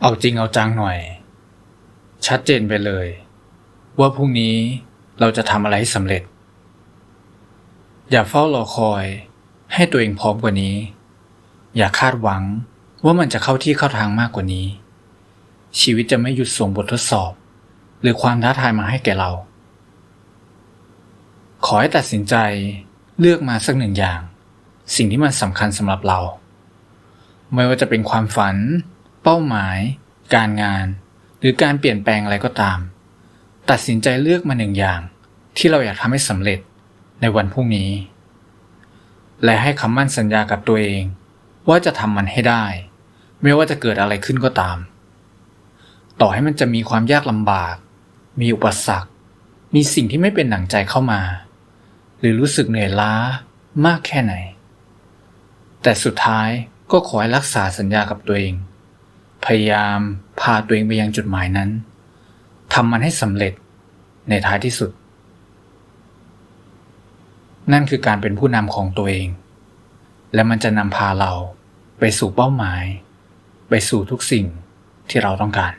เอาจริงเอาจังหน่อย ชัดเจนไปเลย ว่าพรุ่งนี้เราจะทำอะไรให้สำเร็จ อย่าเฝ้ารอคอย ให้ตัวเองพร้อมกว่านี้ อย่าคาดหวังว่ามันจะเข้าที่เข้าทางมากกว่านี้ ชีวิตจะไม่หยุดส่งบททดสอบ หรือความท้าทายมาให้แก่เรา ขอให้ตัดสินใจเลือกมาสักหนึ่งอย่าง สิ่งที่มันสำคัญสำหรับเรา ไม่ว่าจะเป็นความฝัน เป้าหมาย การงาน หรือการเปลี่ยนแปลงอะไรก็ตาม ตัดสินใจเลือกมาหนึ่งอย่าง ที่เราอยากทำให้สำเร็จในวันพรุ่งนี้ และให้คำมั่นสัญญากับตัวเอง ว่าจะทำมันให้ได้ ไม่ว่าจะเกิดอะไรขึ้นก็ตาม ต่อให้มันจะมีความยากลำบาก มีอุปสรรค มีสิ่งที่ไม่เป็นหนังใจเข้ามา หรือรู้สึกเหนื่อยล้ามากแค่ไหน แต่สุดท้ายก็ขอให้รักษาสัญญากับตัวเอง พยายามพาตัวเองไปยังจุดหมายนั้นทำมันให้สำเร็จในท้ายที่สุด นั่นคือการเป็นผู้นำของตัวเอง และมันจะนำพาเราไปสู่เป้าหมาย ไปสู่ทุกสิ่งที่เราต้องการ